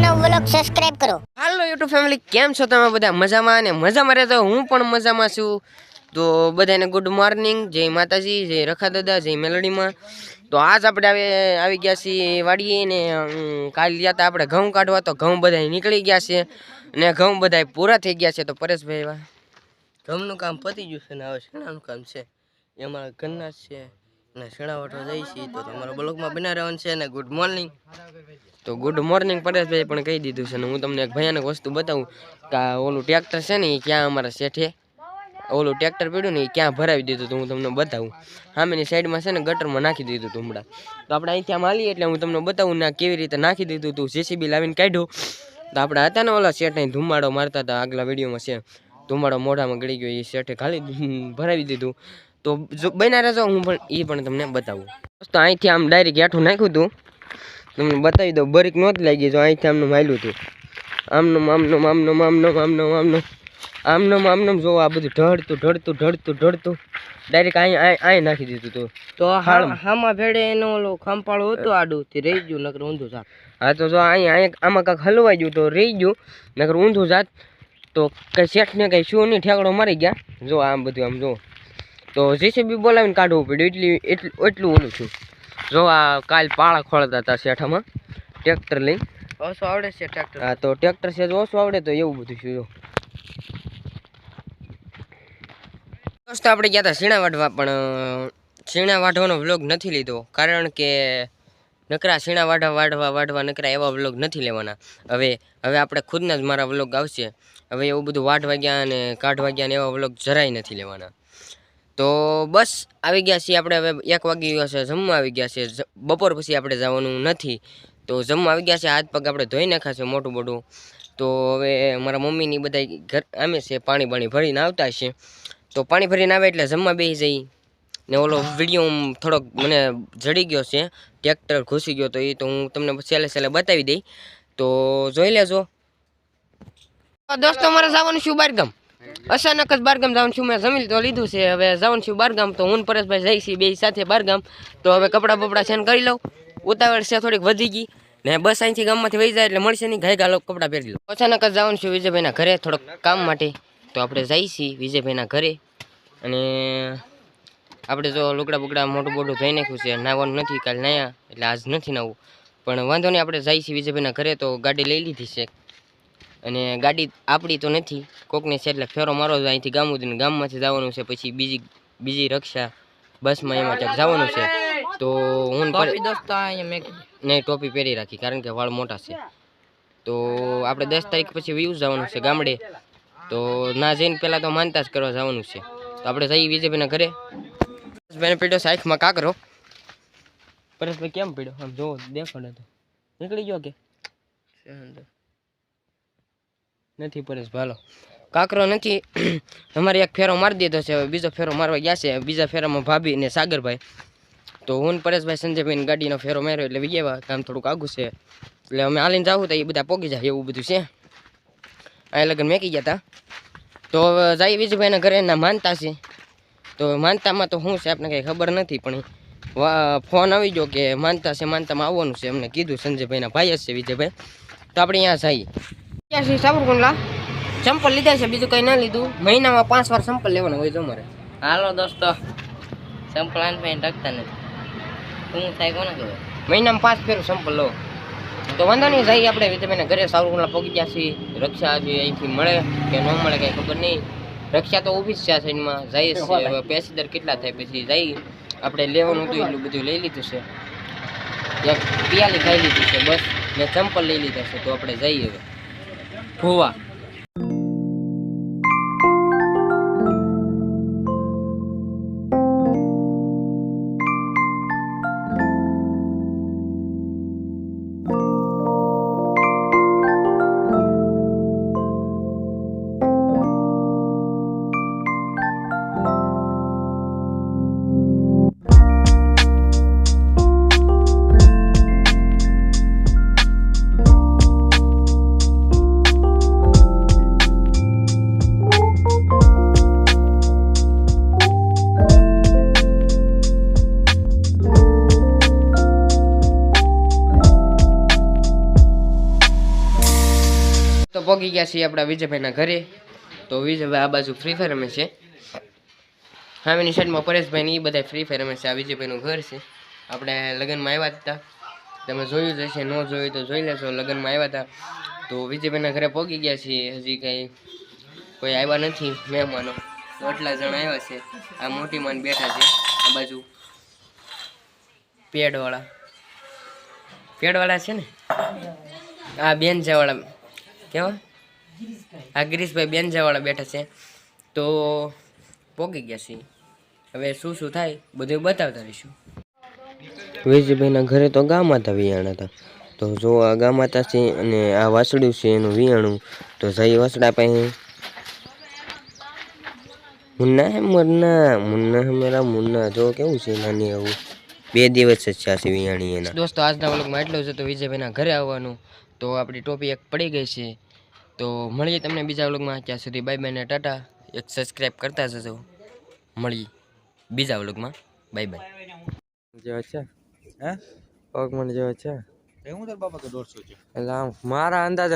નવો vlog subscribe કરો. હાલો YouTube family કેમ છો તમે બધા? મજામાં અને મજામાં રહેતો હું પણ મજામાં છું. તો બધાને ગુડ મોર્નિંગ જય માતાજી જય રખા દાદા જય મેલડીમાં તો આજ આપણે આવી આવી ગયા છીએ વાડીએ ને કાલ ગયા હતા આપણે ઘઉં કાઢવા. તો ઘઉં બધા નીકળી ગયા છે ને ઘઉં બધા પૂરા થઈ ગયા છે. તો પરેશભાઈ ઘઉંનું કામ પતી ગયું છે ને હવે શેણાનું કામ છે? એ અમારા ઘરના છે. અને શેણાવટો જઈ છીએ તો તમારા બ્લોગમાં બના રહેવાનું છે અને ગુડ મોર્નિંગ તો ગુડ મોર્નિંગ પરેશભાઈ પણ કહી દીધું છે ને હું તમને એક ભયાનક વસ્તુ બતાવું કે ઓલું ટ્રેક્ટર છે ને એ ક્યાં અમારા શેઠે ઓલું ટ્રેક્ટર પડ્યું ને એ ક્યાં ભરાવી દીધું હતું હું તમને બતાવું. સામેની સાઈડમાં છે ને ગટરમાં નાખી દીધું હતું હમણાં. તો આપણે અહીંથી આમ હાલીએ એટલે હું તમને બતાવું ને કેવી રીતે નાખી દીધું હતું જેસીબી લાવીને કાઢ્યો. તો આપણે હતા ને ઓલા શેઠ અહીં ધુમાડો મારતા હતા આગલા વિડીયોમાં છે. ધુમાડો મોઢામાં ગળી ગયો એ શેઠે ખાલી ભરાવી દીધું. તો જો બન્યા રહેજો હું પણ એ પણ તમને બતાવું. દોસ્તો અહીંથી આમ ડાયરેક્ટ હેઠું નાખ્યું હતું તમને બતાવી દઉં બરીક નહોતી લાગી જો અહીંથી આમનું માયલું હતું આમનું આમનું આમનું આમનું આમનું આમનું. આમનું આમનું જો આ બધું ઢળતું ઢળતું ઢળતું ઢળતું. ડાયરેક્ટ અહીં અહીં નાખી દીધું હતું તો. હામાં ભેડે એનો ઓલો ખંપાળો હતો આડું તે રહી ગયું નકર ઊંધું જાત. હા તો જો અહીં અહીં આમાં કાંઈક હલવાઈ ગયું તો રહી ગયું નકર ઊંધું જાત. તો કંઈ શેઠને કંઈ શું નહીં ઠેકડો મારી ગયા. જો આમ બધું આમ જો. તો જેસીબી બોલાવીને કાઢવું પડ્યું. એટલી એટલું એટલું ઓલું છું જો આ કાલ પાળા ખોળતા હતા શેઠામાં. ટ્રેક્ટર લઈ ઓછું આવડે છે ટ્રેક્ટર. હા તો ટ્રેક્ટર છે ઓછું આવડે તો એવું બધું છું જો. દોસ્તો આપણે ગયા હતા શીણા વાઢવા પણ શીણા વાઢવાનો વ્લોગ નથી લીધો. કારણ કે નકરા શીણા વાઢવા વાઢવા વાઢવા નકરા એવા વ્લોગ નથી લેવાના. હવે હવે આપણે ખુદના જ મારા વ્લોગ આવશે. હવે એવું બધું વાઢવા ગયા અને કાઢવા ગયા ને એવા વ્લોગ જરાય નથી લેવાના. તો બસ આવી ગયા છીએ આપણે હવે એક વાગી ગયો છે જમવા આવી ગયા છે બપોર પછી આપણે જવાનું નથી. તો જમવા આવી ગયા છે હાથ પગ આપણે ધોઈ નાખ્યા મોટું મોટું તો હવે મારા મમ્મીની બધા ઘર આમે છે, પાણી બાણી ભરીને આવતા છે. તો પાણી ભરીને આવે એટલે જમવા બેસી જઈ. ને ઓલો વીડિયો થોડોક મને જડી ગયો છે, ટ્રેક્ટર ઘૂસી ગયો તો એ તો હું તમને છેલ્લે છેલ્લે બતાવી દઈ. તો જોઈ લેજો. દોસ્તો, મારે જવાનું છું બારગામ અચાનક જ બારગામ જવાનું છું. મેં જમી તો લીધું છે. હવે જવાનું છું બારગામ તો હું પરેશભાઈ જઈ છીએ બે સાથે બારગામ. તો હવે કપડાં બપડા છે કરી લઉં. ઉતાવળ છે, થોડીક વધી ગઈ. ને બસ અહીંથી ગામમાંથી વહી જાય એટલે મળશે નહીં. ઘાય ગાલો કપડાં પહેરી લઉં. અચાનક જ જવાનું છું વિજયભાઈના ઘરે થોડોક કામ માટે. તો આપણે જઈશી વિજયભાઈના ઘરે. અને આપણે જો લુગડા બુગડા મોટું મોટું ધોઈ નાખ્યું છે. નાવાનું નથી, કાલ નાયા. એટલે આજ નથી નાવું. પણ વાંધો નહીં, આપણે જઈએ છીએ વિજયભાઈના ઘરે તો ગાડી લઈ લીધી છે. અને ગાડી આપણી તો નથી. કોકને છે એટલે ફેરો મારો અહીંથી ગામ ગામમાંથી જવાનું છે પછી બીજી બીજી રક્ષા બસમાં એમાં ક્યાંક જવાનું છે. તો હું. નહીં ટોપી પહેરી રાખી કારણ કે વાળ મોટા છે. તો આપણે દસ તારીખ પછી વ્યૂઝ જવાનું છે ગામડે. તો ના જઈને પહેલાં તો માનતા જ કરવા જવાનું છે. તો આપણે જઈએ વિજયભાઈના ઘરે. પરેશભાઈને પીડ્યો સાઈખમાં કાકરો. પરેશભાઈ કેમ પીડ્યો? આમ જોવો દેખાડે તો. નીકળી ગયો કે? નથી પરેશ, ભાલો. કાકરો નથી. અમારે એક ફેરો મારી દીધો છે, હવે બીજો ફેરો મારવા ગયા છે. બીજા ફેરામાં ભાભી ને સાગરભાઈ. તો હું પરેશભાઈ સંજયભાઈની ગાડીનો ફેરો માર્યો એટલે વિજયવા કામ થોડુંક આઘું છે. એટલે અમે હાલીને જાવું તો એ બધા પોગી જાય એવું બધું છે. આ લગ્ન મેકી ગયા હતા તો જાય વિજયભાઈના ઘરે એના માનતા છે. તો માનતામાં તો શું છે આપણે કંઈ ખબર નથી, પણ ફોન આવી ગયો કે માનતા છે, માનતામાં આવવાનું છે અમને કીધું સંજયભાઈના ભાઈ જ છે વિજયભાઈ. તો આપણે અહીંયા જઈએ. છે? સાબરકુંડલા? ચંપલ લીધા છે બીજું કંઈ ના લીધું. મહિનામાં પાંચ વાર ચંપલ લેવાના હોય જો મારે હાલો દોસ્તો ચંપલ આન પાસે ટકતા નથી. શું થાય કોને ખબર? મહિનામાં પાંચ ફેરું સંપલ લો તો વાંધો નહીં જઈએ આપણે. વિજયભાઈના ઘરે સાવરકુંડલા પહોંચી ગયા છીએ. રક્ષા હજી અહીંથી મળે કે ન મળે કંઈ ખબર નહીં. રક્ષા તો ઊભી જ છે આ સાઈડમાં. જઈએ છીએ. હવે. પેસેન્જર કેટલા થાય પછી જઈએ. આપણે લેવાનું હતું એટલું બધું લઈ લીધું છે. એક પિયાલી ખાઈ લીધી છે બસ. ને ચંપલ લઈ લીધા છે તો આપણે જઈએ હવે. Boa. પહોંચી ગયા છીએ આપણા વિજયભાઈના ઘરે. તો વિજયભાઈ આ બાજુ ફ્રી ફાયર રમે છે. સામેની સાઈડમાં પરેશભાઈ એ બધા ફ્રી ફાયર રમે છે. આ વિજયભાઈનું ઘર છે. આપણે લગ્નમાં આવ્યા હતા. તમે જોયું જ હશે, ન જોયું તો જોઈ લેશો લગ્નમાં આવ્યા હતા. તો વિજયભાઈના ઘરે પહોંચી ગયા છીએ. હજી કંઈ કોઈ આવ્યા નથી મહેમાનો. આટલા જણ આવ્યા છે. આ મોટી માન બેઠા છે. આ બાજુ પેડવાળા. પેડવાળા છે ને? આ બેન જવાળા કેવા? આ ગિરીશભાઈ બેન જવાળા બેઠા છે. તો પોગી ગયા છીએ. હવે શું શું થાય બધું બતાવતા રહીશું. વિજયભાઈના ઘરે તો ગા માતા વિયાણા હતા. તો જો આ ગા માતા છે અને આ વાસળ્યું છે એનું વિયાણું તો જઈ વાસડા પાસે. મુન્ના હે મરના મુન્ના હે મેરા મુન્ના જો કેવું છે નાની આવું. બે દિવસ જ છે આ વિયાણી એના. દોસ્તો આજના વ્લોગમાં એટલું છે તો વિજયભાઈના ઘરે આવવાનું. તો આપણી ટોપી એક પડી ગઈ છે. તો મળીએ તમને બીજા વ્લોગમાં. ત્યાં સુધી બાય બાય ને ટાટા. એક સબસ્ક્રાઈબ કરતા જજો. મળીએ બીજા વ્લોગમાં. બાય બાય જેવા છે? હે? પગ મને જેવા છે? હું તાર બાપા તો દોઢસો છે એટલે આમ મારા અંદાજે